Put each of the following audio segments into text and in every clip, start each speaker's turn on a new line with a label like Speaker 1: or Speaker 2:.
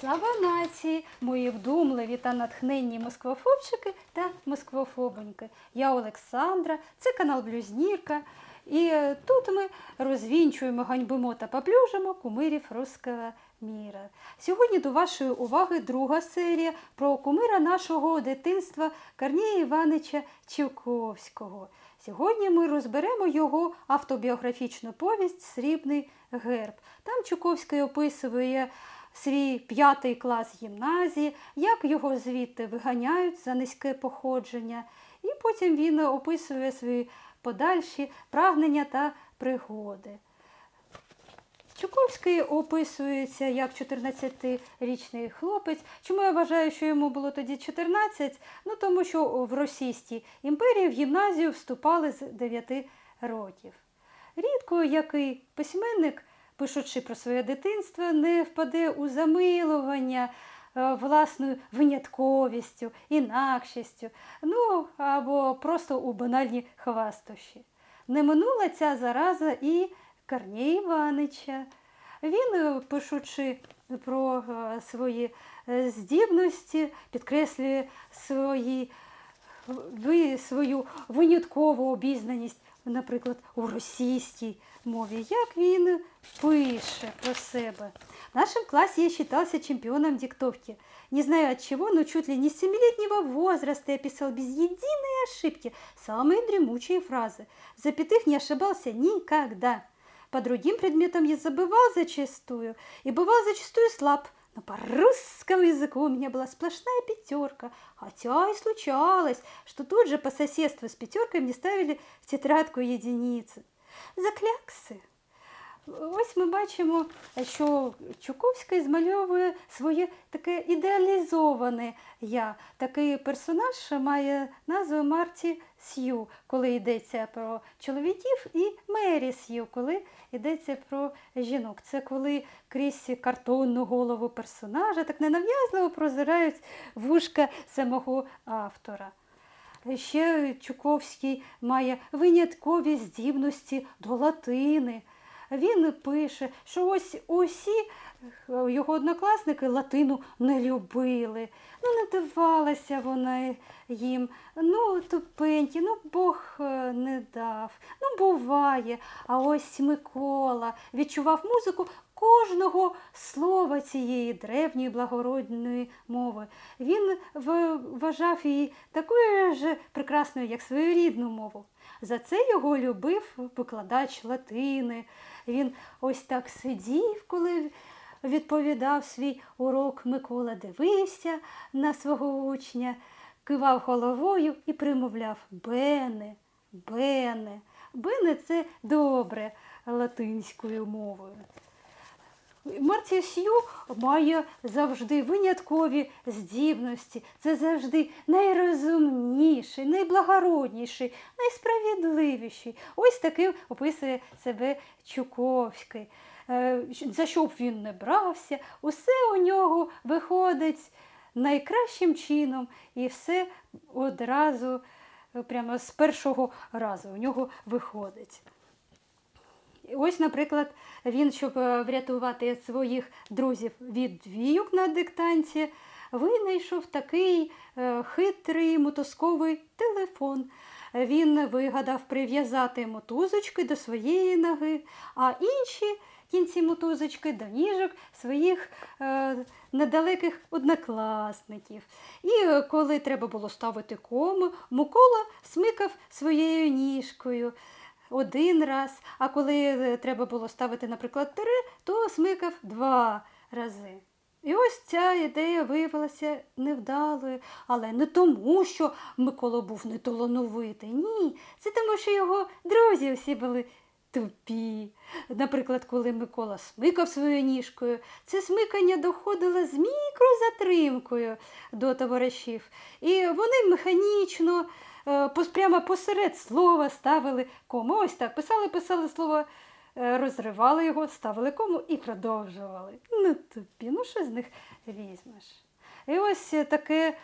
Speaker 1: Слава нації, мої вдумливі та натхненні москвофобчики та москвофобоньки. Я Олександра, це канал Блюзнірка. І е, тут ми розвінчуємо, ганьбимо та поплюжимо кумирів руського міра. Сьогодні до вашої уваги друга серія про кумира нашого дитинства Корнія Івановича Чуковського. Сьогодні ми розберемо його автобіографічну повість Срібний герб. Там Чуковський описує свій п'ятий клас гімназії, як його звідти виганяють за низьке походження, і потім він описує свої подальші прагнення та пригоди. Чуковський описується як 14-річний хлопець. Чому я вважаю, що йому було тоді 14? Ну тому що в Російській імперії в гімназію вступали з 9 років. Рідко який письменник, пишучи про своє дитинство, не впаде у замилування е, власною винятковістю, інакшістю, ну або просто у банальні хвастощі. Не минула ця зараза і Корнія Іванича. Він, е, пишучи про е, свої здібності, підкреслює свої, свою виняткову обізнаність, наприклад, у російській мові. Як він пише про себе. В нашем классе я считался чемпионом диктовки. Не знаю от чего, но чуть ли не с семилетнего возраста я писал без единой ошибки самые дремучие фразы. Запятых не ошибался никогда. По другим предметам я забывал зачастую и бывал зачастую слаб. Но по русскому языку у меня была сплошная пятерка, хотя и случалось, что тут же по соседству с пятеркой мне ставили в тетрадку единицы. Заклякси. Ось ми бачимо, що Чуковський змальовує своє таке ідеалізоване я. Такий персонаж має назву Марті Сью, коли йдеться про чоловіків, і Мері Сью, коли йдеться про жінок. Це коли крізь картонну голову персонажа так ненав'язливо прозирають вушка самого автора. Ще Чуковський має виняткові здібності до латини. Він пише, що ось усі його однокласники латину не любили. Ну, не давалася вона їм. Ну, тупенькі, ну Бог е, не дав. Ну, буває. А ось Микола відчував музику кожного слова цієї древньої благородної мови. Він вважав її такою ж прекрасною, як свою рідну мову. За це його любив викладач латини. Він ось так сидів, коли відповідав свій урок. Микола дивився на свого учня, кивав головою і примовляв Бене, Бене. Бене це добре латинською мовою. Мартія Сью має завжди виняткові здібності. Це завжди найрозумніший, найблагородніший, найсправедливіший. Ось таким описує себе Чуковський. Е, За що б він не брався, усе у нього виходить найкращим чином, і все одразу, е, прямо з першого разу у нього виходить. Ось, наприклад, він, щоб е, врятувати своїх друзів від двійок на диктанті, винайшов такий хитрий мотузковий телефон. Він вигадав прив'язати мотузочки до своєї ноги, а інші кінці мотузочки до ніжок своїх е, недалеких однокласників. І е, коли треба було ставити кому, Микола смикав своєю ніжкою один раз, а коли е, треба було ставити, наприклад, тире, то смикав два рази. І ось ця ідея виявилася невдалою, але не тому, що Микола був неталановитий. Ні, це тому, що його друзі всі були тупі. Наприклад, коли Микола смикав своєю ніжкою, це смикання доходило з мікрозатримкою до товаришів. І вони механічно е, прямо посеред слова ставили кому. Ось так писали, писали слово, е, розривали його, ставили кому і продовжували. Ну тупі, ну що з них візьмеш? І ось таке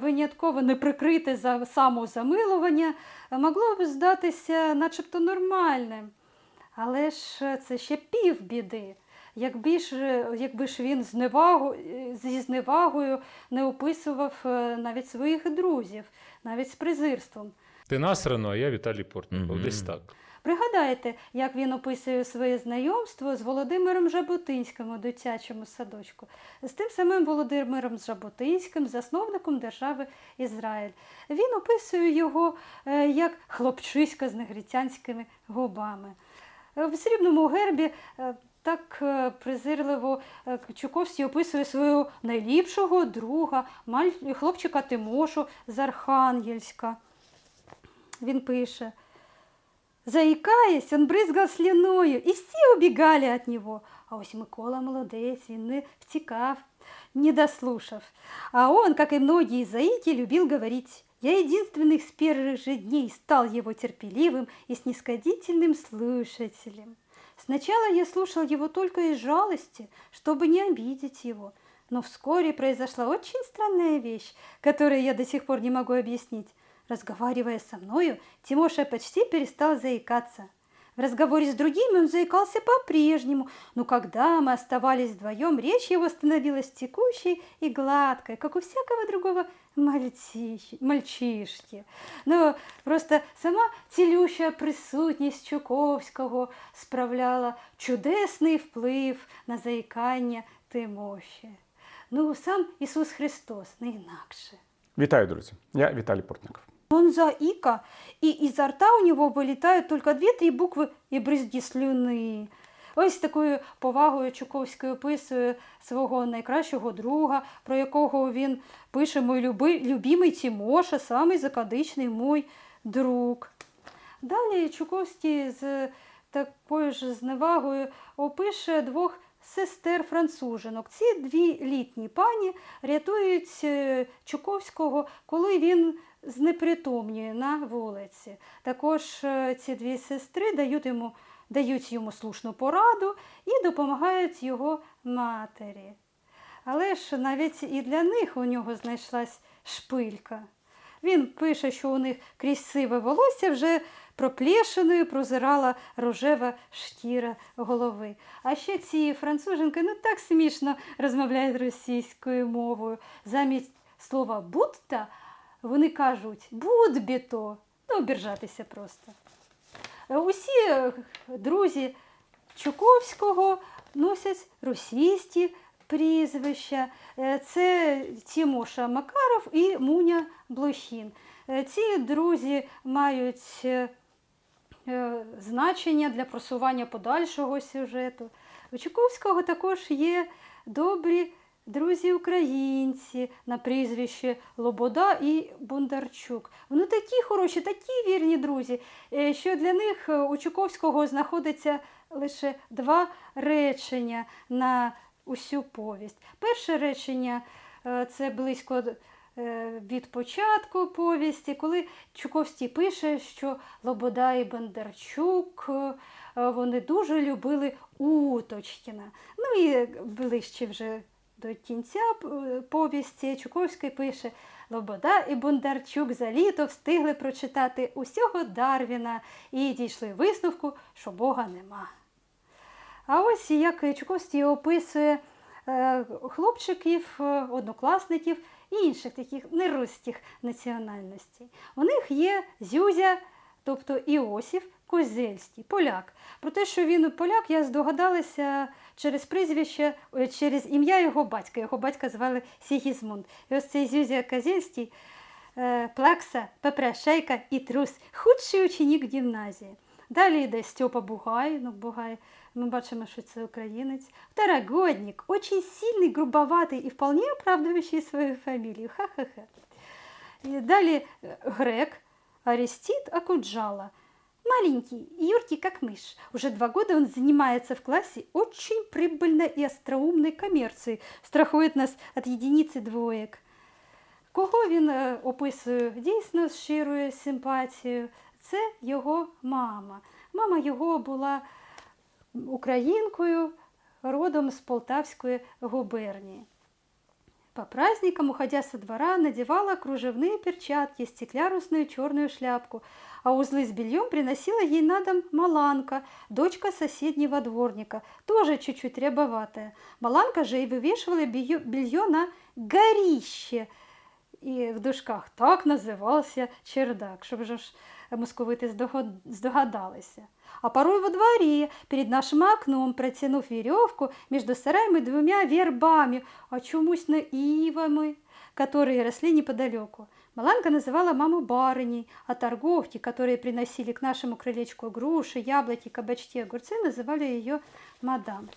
Speaker 1: винятково неприкрите за самозамилування е, могло б здатися начебто нормальним. Але ж е, це ще півбіди. якби ж, якби ж він з невагу, зі зневагою не описував е, навіть своїх друзів, навіть з презирством.
Speaker 2: Ти насрано, а я Віталій Портников.
Speaker 3: Мгм.
Speaker 2: Десь так.
Speaker 1: Пригадайте, як він описує своє знайомство з Володимиром Жаботинським у дитячому садочку, з тим самим Володимиром Жаботинським, засновником держави Ізраїль. Він описує його е, як хлопчиська з негритянськими губами. Е, В срібному гербі е, так презирливо Чуковський описує свого найліпшого друга, хлопчика Тимошу з Архангельська. Він пише. Заикаясь, он брызгал слюною, и все убегали от него. А ось Микола молодець, він не втікав, не дослушав. А он, как и многие заики, любил говорить. Я единственных с первых же дней стал его терпеливым и снисходительным слушателем. Сначала я слушал его только из жалости, чтобы не обидеть его. Но вскоре произошла очень странная вещь, которую я до сих пор не могу объяснить. Разговаривая со мною, Тимоша почти перестал заикаться. В разговоре с другими он заикался по-прежнему, но когда мы оставались вдвоем, речь его становилась текущей и гладкой, как у всякого другого мальчиш- мальчишки. Ну, просто сама цілюща присутність Чуковського справляла чудесний вплив на заїкання Тимоші. Ну, сам Ісус Христос, не інакше.
Speaker 3: Вітаю, друзі! Я Віталій Портников.
Speaker 1: Он заика, и изо рта у него вылетают только дві-три букви і бризги слюни. Ось такою повагою Чуковський описує свого найкращого друга, про якого він пише мій люби, любимий Тімоша, самий закадичний мій друг. Далі Чуковський з такою ж зневагою опише двох сестер францужинок. Ці дві літні пані рятують е, Чуковського, коли він знепритомнює на вулиці. Також е, ці дві сестри дають йому, дають йому слушну пораду і допомагають його матері. Але ж навіть і для них у нього знайшлась шпилька. Він пише, що у них крізь сиве волосся вже проплешиною прозирала рожева шкіра голови. А ще ці француженки ну так смішно розмовляють російською мовою. Замість слова будта вони кажуть будбіто. Ну, обіржатися просто. Усі е, друзі Чуковського носять російські прізвища. Е, Це Тімоша Макаров і Муня Блохін. Е, Ці друзі мають значення для просування подальшого сюжету. У Чуковського також є добрі друзі-українці на прізвище Лобода і Бондарчук. Вони такі хороші, такі вірні друзі, е, що для них е, у Чуковського знаходиться лише два речення на усю повість. Перше речення е, це близько від початку повісті, коли Чуковський пише, що Лобода і Бондарчук вони дуже любили Уточкіна. Ну і ближче вже до кінця е, повісті Чуковський пише Лобода і Бондарчук за літо встигли прочитати усього Дарвіна і дійшли висновку, що Бога нема. А ось як Чуковський описує е, хлопчиків, е, однокласників і інших таких неруських національностей. У них є Зюзя, тобто Іосиф Козельський, поляк. Про те, що він поляк, я здогадалася через прізвище, е, через ім'я його батька. Його батька звали Сігізмунд. І ось цей Зюзя Козельський е, плакса, пепрашейка і трус, худший ученик гімназії. Далі йде Степа Бугай, ну Бугай, ми бачимо, що це українець. Второгодник, очень сильный, грубоватый и вполне оправдывающий свою фамилию. Ха-ха-ха. І далі е, грек Арестит Акуджала. Маленький, юркий, как мышь. Уже два года он занимается в классе очень прибыльной и остроумной коммерцией. Страхует нас от единицы двоек. Кого він е, описує дійсно з щирою симпатією? Це його мама. Мама його була українкою, родом з Полтавської губернії. По праздникам, уходя со двора, надевала кружевные перчатки, стеклярусную черную шляпку, а узлы с бельем приносила ей на дом Маланка, дочка соседнего дворника, тоже чуть-чуть рябоватая. Маланка же и вывешивала белье, на горище, і в дужках так називався чердак, щоб же ж московити здогад- здогадалися. А порой во дворе, перед нашим окном, протянув веревку между сараем и двумя вербами, а чомусь на ивами, которые росли неподалеку. Маланка называла маму барыней, а торговки, которые приносили к нашему крылечку груши, яблуки, кабачки, огурці, називали її мадам.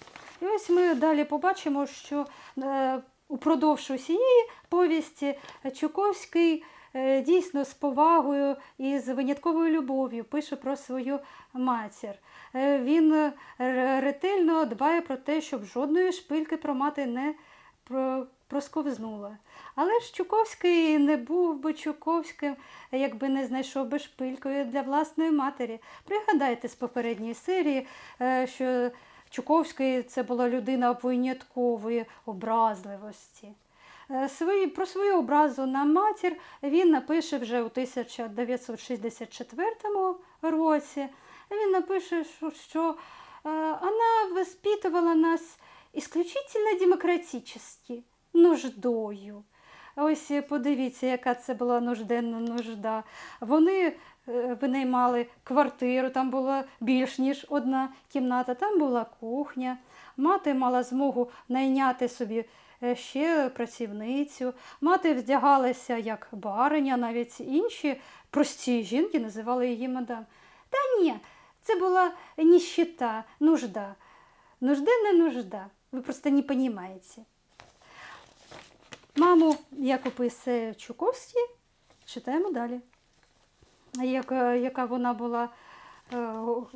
Speaker 1: І ось ми далі побачимо, що е, упродовж усієї повісті Чуковський е, дійсно з повагою і з винятковою любов'ю пише про свою матір. Е, Він е, ретельно дбає про те, щоб жодної шпильки про мати не просковзнула. Але ж Чуковський не був би Чуковським, якби не знайшов би шпилькою для власної матері. Пригадайте з попередньої серії, е, що Чуковський це була людина виняткової образливості. Е, Свої, про свою образу на матір він напише вже у 1964 році. Він напише, що, е, вона воспитувала нас исключительно демократично, нуждою. Ось подивіться, яка це була нужденна нужда. Вони е, винаймали квартиру, там була більш ніж одна кімната, там була кухня. Мати мала змогу найняти собі ще працівницю. Мати вдягалася як бариня, навіть інші прості жінки називали її мадам. Та ні, це була ніщита, нужда. Нужденна нужда. Ви просто не розумієте. Маму, як описує Чуковський, читаємо далі. Як, е, яка вона була е,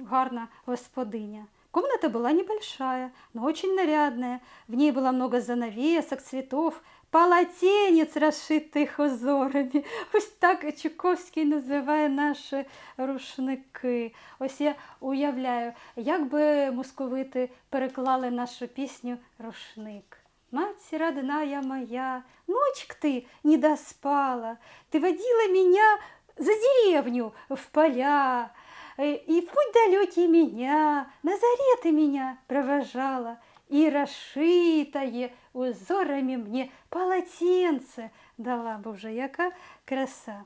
Speaker 1: гарна господиня. Комната была небольшая, но очень нарядная. В ней было много занавесок, цветов, полотенец, расшитых узорами. Ось так Чуковський називає наші рушники. Ось я уявляю, як би московити переклали нашу пісню Рушник. Мать родная моя, ночь ты не доспала, Ты водила меня за деревню в поля, э, И в путь далекий меня, на заре ты меня провожала, И расшитое узорами мне полотенце дала, Боже, яка краса.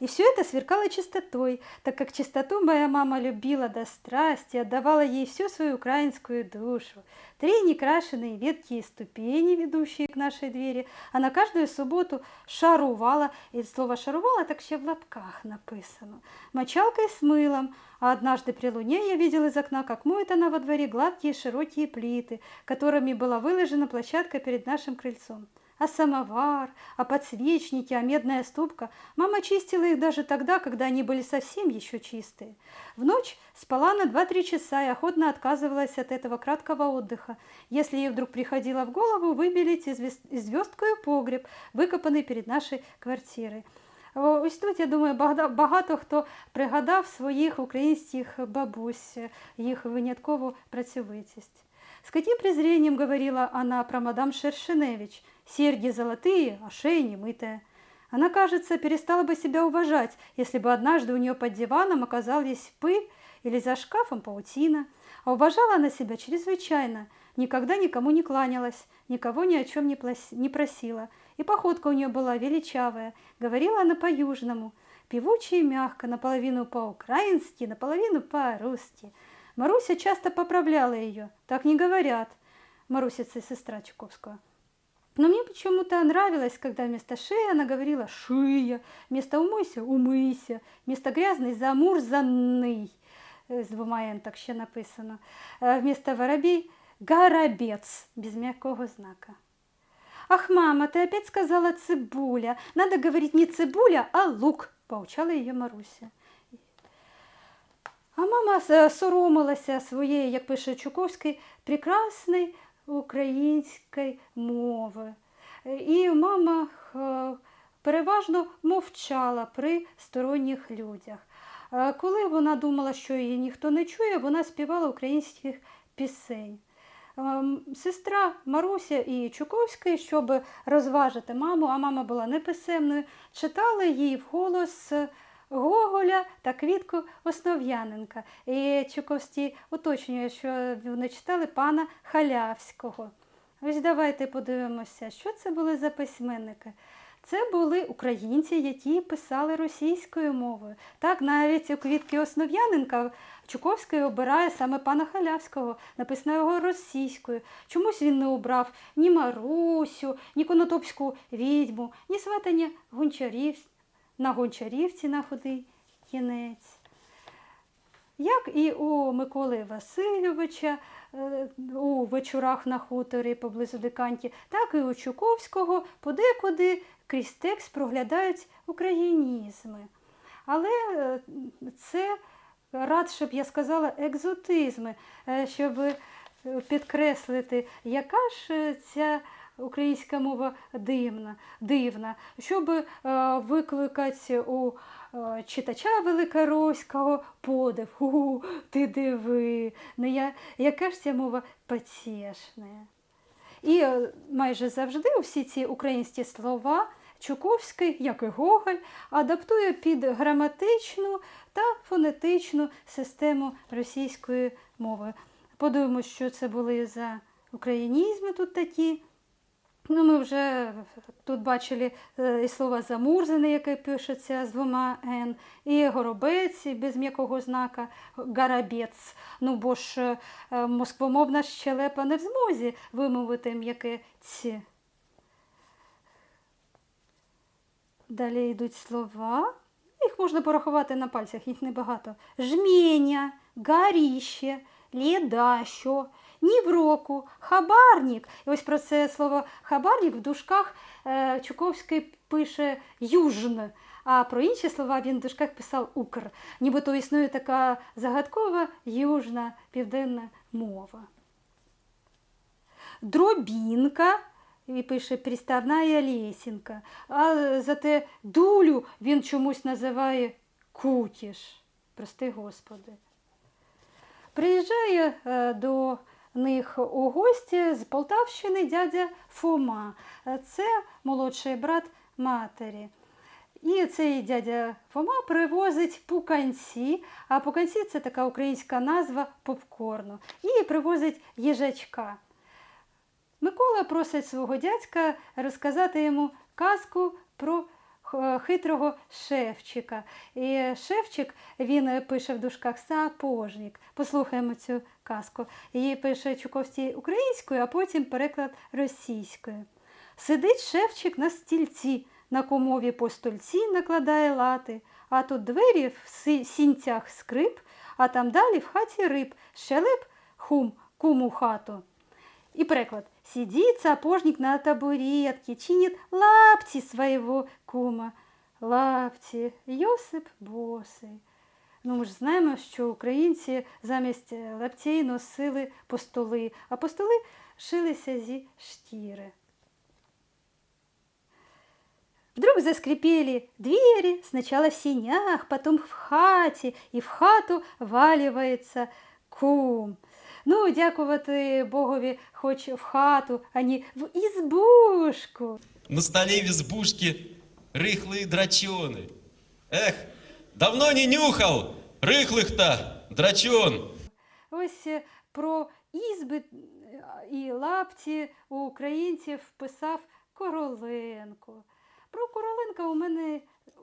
Speaker 1: И все это сверкало чистотой, так как чистоту моя мама любила до страсти, отдавала ей всю свою украинскую душу. Три некрашенные веткие ступени, ведущие к нашей двери, она каждую субботу шарувала, и слово шарувала так ще в лапках написано, мочалкой с мылом, а однажды при луне я видел из окна, как моет она во дворе гладкие широкие плиты, которыми была выложена площадка перед нашим крыльцом А самовар, а подсвечники, а медная ступка. Мама чистила их даже тогда, когда они были совсем еще чистые. В ночь спала на 2-3 часа и охотно отказывалась от этого краткого отдыха, если ей вдруг приходило в голову выбелить извест- звездкою погреб, викопаний перед нашою квартирою. О, Ось тут, я думаю, багато, багато хто пригадав своїх українських бабусь, їх виняткову працьовитість. С каким презрением говорила она про мадам Шершеневич. Серьги золотые, а шея немытая. Она, кажется, перестала бы себя уважать, если бы однажды у нее под диваном оказалась пыль или за шкафом паутина. А уважала она себя чрезвычайно, никогда никому не кланялась, никого ни о чем не, не просила. И походка у нее была величавая, говорила она по-южному, певуче и мягко, наполовину по-украински, наполовину по-русски. Маруся часто поправляла ее, так не говорят. Маруся, это сестра Чуковского. Но мне почему-то нравилось, когда вместо шеи она говорила «шия», вместо «умойся» «умийся», вместо «грязный» «замурзанный», Е, з двома «н» так ще написано, Е, вместо «воробей» «горобец» без мягкого знака. «Ах, мама, ты опять сказала цибуля. Надо говорить не цибуля, а лук», – поучала ее Маруся. А мама с- соромилася своєї, як пише Чуковський, прекрасної української мови. І мама е, переважно мовчала при сторонніх людях. Е, Коли вона думала, що її ніхто не чує, вона співала українських пісень. ем, сестра Маруся і Чуковський, щоб розважити маму, а мама була неписемною, читали їй вголос Гоголя та Квітку Основ'яненка. І Чуковський уточнює, що вони читали пана Халявського. Ось давайте подивимося, що це були за письменники. Це були українці, які писали російською мовою. Так, навіть у квітки Основ'яненка Чуковський обирає саме пана Халявського, написано його російською. Чомусь він не обрав ні Марусю, ні Конотопську відьму, ні сватання гончарів на гончарівці на худий кінець. Як і у Миколи Васильовича е, у вечорах на хуторі поблизу Диканті, так і у Чуковського подекуди крізь текст проглядають українізми. Але е, це радше б я сказала екзотизми, е, щоб підкреслити, яка ж ця українська мова дивна, дивна, щоб е, викликати у е, читача великоруського подив. У, ти диви, ну я, яка ж ця мова потішна. І е, майже завжди всі ці українські слова Чуковський, як і Гоголь, адаптує під граматичну та фонетичну систему російської мови. Подивимось, що це були за українізми тут такі. Ну, ми вже тут бачили е, і слова замурзаний, яке пишеться з двома Н, і горобець без м'якого знака гарабець. Ну, бо ж е, москвомовна щелепа не в змозі вимовити м'яке ці. Далі йдуть слова. Їх можна порахувати на пальцях, їх небагато. Жменя, гаріще, лєдащо, ні в року, хабарник. І ось про це слово хабарник в дужках е, Чуковський пише южн, а про інші слова він в дужках писав укр. Нібито існує така загадкова южна південна мова. Дробінка. І пише приставна лесінка. А зате дулю він чомусь називає кутіш. Прости Господи. Приїжджає е, до них у гості з Полтавщини дядя Фома. Е, Це молодший брат матері. І цей дядя Фома привозить пуканці, а пуканці це така українська назва попкорну. І привозить їжачка. Микола просить свого дядька розказати йому казку про хитрого шефчика. І шефчик він пише в дужках сапожник. Послухаємо цю казку. Її пише Чуковський українською, а потім переклад російською. Сидить шефчик на стільці, на комові по стільці накладає лати, а тут двері в сінцях скрип, а там далі в хаті риб, щелеп хум, куму хату. И переклад. Сидит сапожник на табуретке, чинит лапти своего кума. Лапті, Йосип босий. Ну, ми ж знаємо, що українці замість е, лаптей носили постоли, а постоли шилися зі штіри. Вдруг заскрипели двери, сначала в синях, потом в хате, и в хату валивается кум. Ну, дякувати Богові, хоч в хату, а не в избушку.
Speaker 4: На столе в избушке рыхлые драчоны. Эх, давно не нюхал рыхлых-то драчон.
Speaker 1: Ось е, про ізби е, і лапті у українців писав Короленко. Про Короленка у мене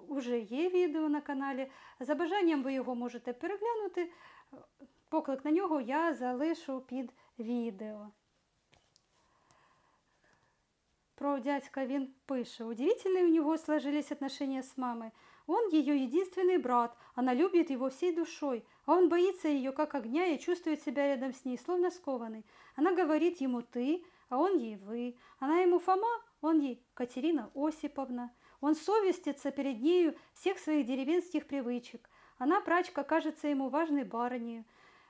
Speaker 1: вже є відео на каналі. За бажанням ви його можете переглянути. Поклик на нього я залишу під відео. Про дядька він пише. Удивительные у него сложились отношения с мамой. Он ее единственный брат, она любит его всей душой, а он боится ее как огня и чувствует себя рядом с ней, словно скованный. Она говорит ему «ты», а он ей «вы». Она ему Фома, он ей Катерина Осиповна. Он совестится перед нею всех своих деревенских привычек. Она, прачка, кажется ему важной барыней,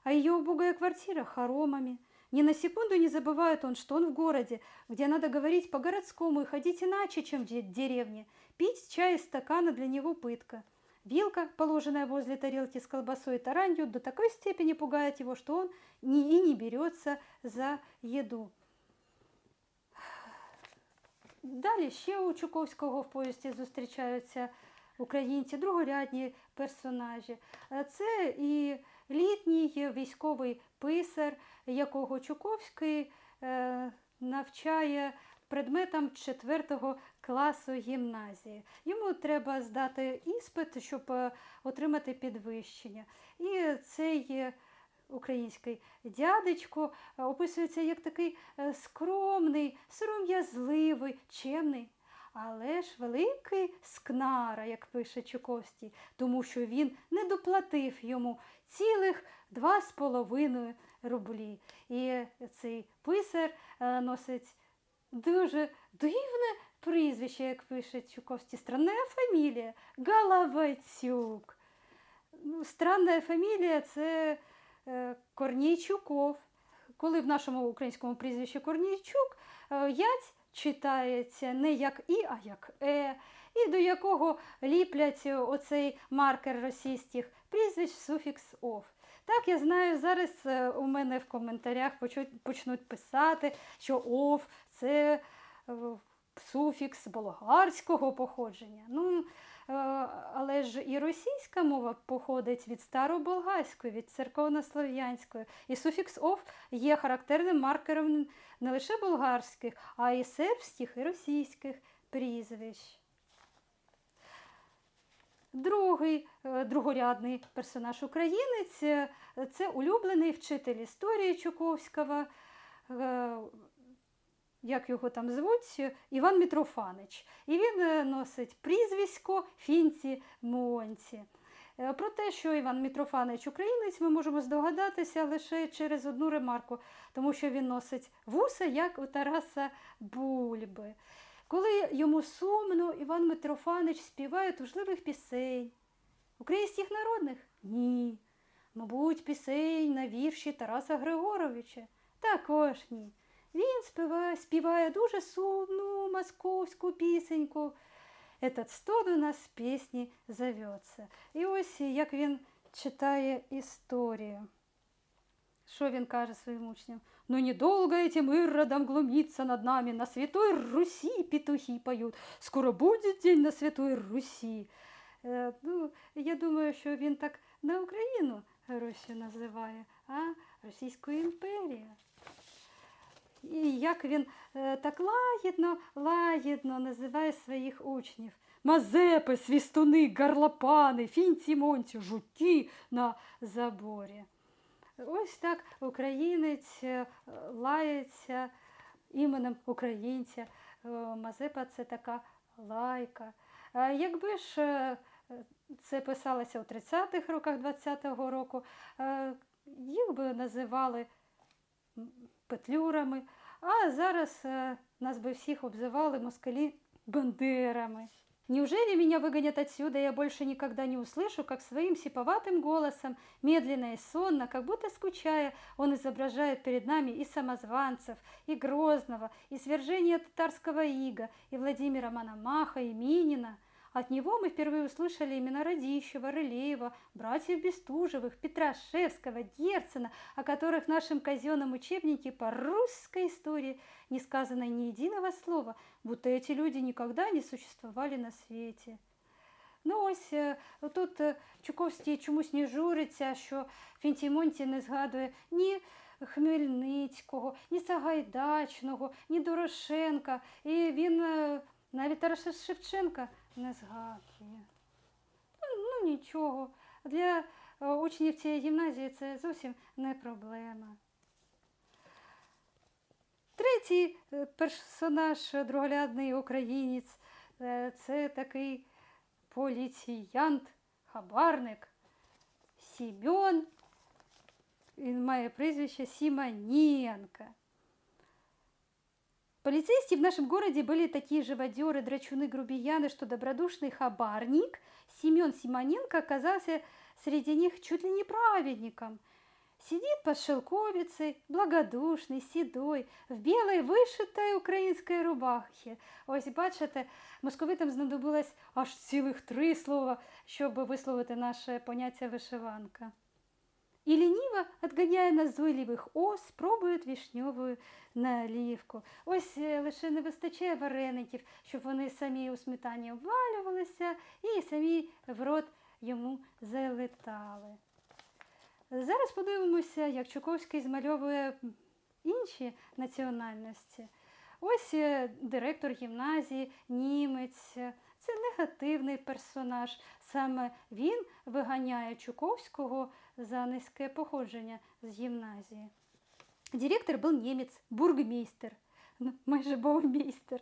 Speaker 1: а ее убогая квартира – хоромами. Ни на секунду не забывает он, что он в городе, где надо говорить по-городскому и ходить иначе, чем в де- деревне. Пить чай из стакана для него пытка. Вилка, положенная возле тарелки с колбасой и таранью, до такой степени пугает его, что он не, и не берется за еду. Далі ще у Чуковського в повісті зустрічаються українці, другорядні персонажі. Це і літній військовий писар, якого Чуковський е, навчає предметам 4 класу гімназії. Йому треба здати іспит, щоб е, отримати підвищення. І цей е, український дядечко е, описується як такий скромний, сором'язливий, чемний. Але ж великий скнара, як пише Чуковський, тому що він не доплатив йому цілих два з половиною рублі. І цей писар носить дуже дивне прізвище, як пише Чуковський. Странна фамілія Головатюк. Ну, странна фамілія це е, Корнійчуков. Коли в нашому українському прізвищі Корнійчук е, ять читається не як І, а як Е, і до якого ліплять оцей маркер російських прізвищ суфікс ов. Так, я знаю, зараз е, у мене в коментарях почнуть писати, що ов це е, суфікс болгарського походження. Ну, е, але ж і російська мова походить від староболгарської, від церковнослов'янської. І суфікс ов є характерним маркером не лише болгарських, а й сербських і російських прізвищ. Другий е, другорядний персонаж українець це улюблений вчитель історії Чуковського, як його там звуть, Іван Мітрофанич. І він е, носить прізвисько Фінці Монці. Е, Про те, що Іван Мітрофанич українець, ми можемо здогадатися лише через одну ремарку, тому що він носить вуса, як у Тараса Бульби. Коли йому сумно, Іван Митрофанич співає тужливих пісень. Українських народних? Ні. Мабуть, пісень на вірші Тараса Григоровича? Також ні. Він співає, співає дуже сумну московську пісеньку. Этот стон у нас в пісні зоветься. І ось як він читає історію. Що він каже своїм учням? Ну недолго этим иродам глумиться над нами, на святой Руси петухи поют. Скоро будет день на святой Руси. Е, ну, я думаю, що він так не Україну Русю називає, а Російську імперію. І як він е, так лагідно, лагідно називає своїх учнів. Мазепи, свістуни, гарлопани, фінці, монці, жуки на заборі. Ось так українець е, лається іменем українця. Е, Мазепа це така лайка. Якби ж це писалося у 30-х роках 20-го року, їх би називали петлюрами, а зараз нас би всіх обзивали москалі бандерами. Неужели меня выгонят отсюда, я больше никогда не услышу, как своим сиповатым голосом, медленно и сонно, как будто скучая, он изображает перед нами и самозванцев, и Грозного, и свержение татарского ига, и Владимира Мономаха, и Минина. От него мы впервые услышали имена Радищева, Рылеева, братьев Бестужевых, Петрашевского, Герцена, о которых в нашем казенном учебнике по русской истории не сказано ни единого слова, будто эти люди никогда не существовали на свете. Ну ось е, тут е, Чуковський чомусь не журиться, що Фінтімонті не згадує ні Хмельницького, ні Сагайдачного, ні Дорошенка. І він е, навіть Тараса Шевченка не згадує. Ну, ну нічого. Для е, учнів цієї гімназії це зовсім не проблема. Третій е, персонаж, е, друголядний українець, це такий поліціянт, хабарник Сімьон. Він має прізвище Симоненко. Полицейские в нашем городе были такие живодеры, драчуны, грубияны, что добродушный хабарник Семен Симоненко оказался среди них чуть ли не праведником. Сидит под шелковицей, благодушный, седой, в белой вишитій українській рубахі. Ось бачите, московитам знадобилось аж цілих три слова, щоб висловити наше поняття вишиванка. І лініво, отганяє назойливих ос, пробують вішньову наливку. Ось е, лише не вистачає вареників, щоб вони самі у сметані обвалювалися і самі в рот йому залетали. Зараз подивимося, як Чуковський змальовує інші національності. Ось е, директор гімназії, німець. Це негативний персонаж. Саме він виганяє Чуковського за низьке походження з гімназії. Директор был немец, бургмейстер, ну, майже баумейстер.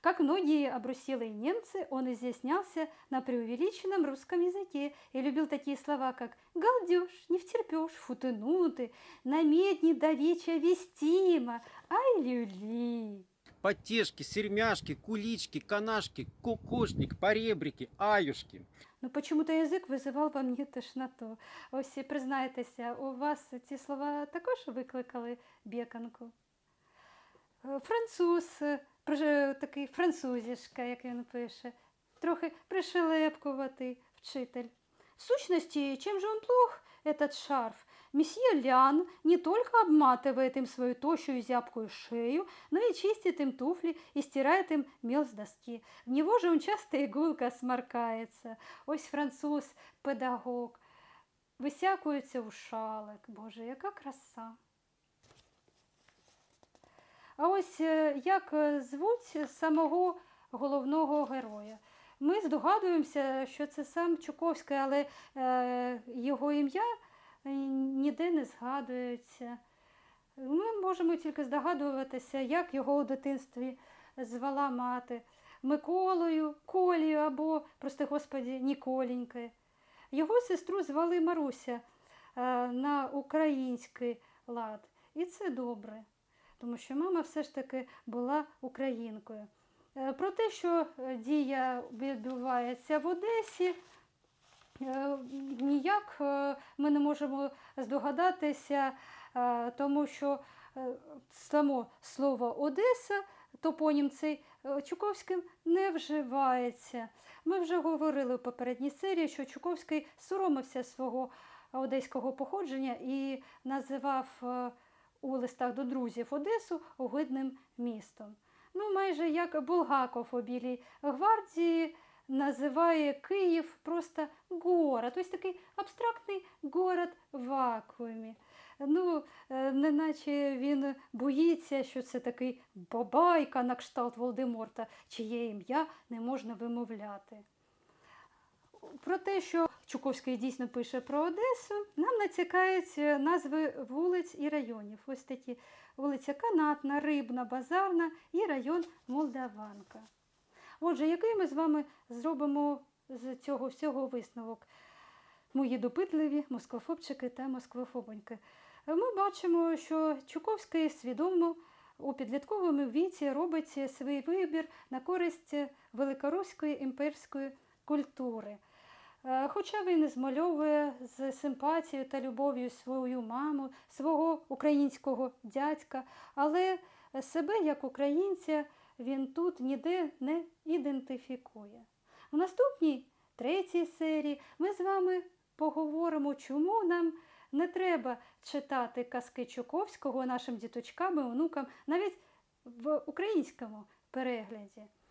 Speaker 1: Как многие обруселые немцы, он изъяснялся на преувеличенном русском языке и любил такие слова, как «галдеж», «не втерпешь», «футынуты», «намедни до веча вестимо», «ай-люли».
Speaker 5: Потешки, сермяшки, кулички, канашки, кукушник, поребрики, аюшки.
Speaker 1: Ну, почему-то язик визивав во мені тошноту. Ось признайтеся, у вас ці слова також викликали бєканку? Е, Француз, е, такий французішка, як він пише, трохи пришелепкуватий вчитель. В сущности, чем же он плох, этот шарф? Месье Лян не только обматывает им свою тощую зябкую шею, но и чистит им туфли и стирает им мел с доски. В него же он часто игулка сморкается. Ось француз, педагог. Висякується у шалик. Боже, яка краса. А ось е, як е, звуть самого головного героя. Ми здогадуємося, що це сам Чуковський, але е, його ім'я ніде не згадується. Ми можемо тільки здогадуватися, як його у дитинстві звала мати Миколою, Колію або, прости господі, Ніколенькою. Його сестру звали Маруся е, на український лад. І це добре, тому що мама все ж таки була українкою. Е, Про те, що е, дія відбувається в Одесі, е, ніяк е, ми не можемо здогадатися, е, тому що е, само слово Одеса, топонім цей е, Чуковським не вживається. Ми вже говорили у попередній серії, що Чуковський соромився свого одеського походження і називав е, у листах до друзів Одесу огидним містом. Ну, майже як Булгаков у Білій гвардії називає Київ просто город, ось такий абстрактний город в вакуумі. Ну, е, неначе він боїться, що це такий бабайка на кшталт Волдеморта, чиє ім'я не можна вимовляти. Про те, що Чуковський дійсно пише про Одесу, нам націкають е, назви вулиць і районів. Ось такі вулиця Канатна, Рибна, Базарна і район Молдаванка. Отже, який ми з вами зробимо з цього всього висновок? Мої допитливі москвофобчики та москвофобоньки. Ми бачимо, що Чуковський свідомо у підлітковому віці робить свій вибір на користь великоруської імперської культури. Е, Хоча він змальовує з симпатією та любов'ю свою маму, свого українського дядька, але себе як українця він тут ніде не ідентифікує. В наступній третій серії ми з вами поговоримо, чому нам не треба читати казки Чуковського нашим діточкам і онукам навіть в українському перегляді.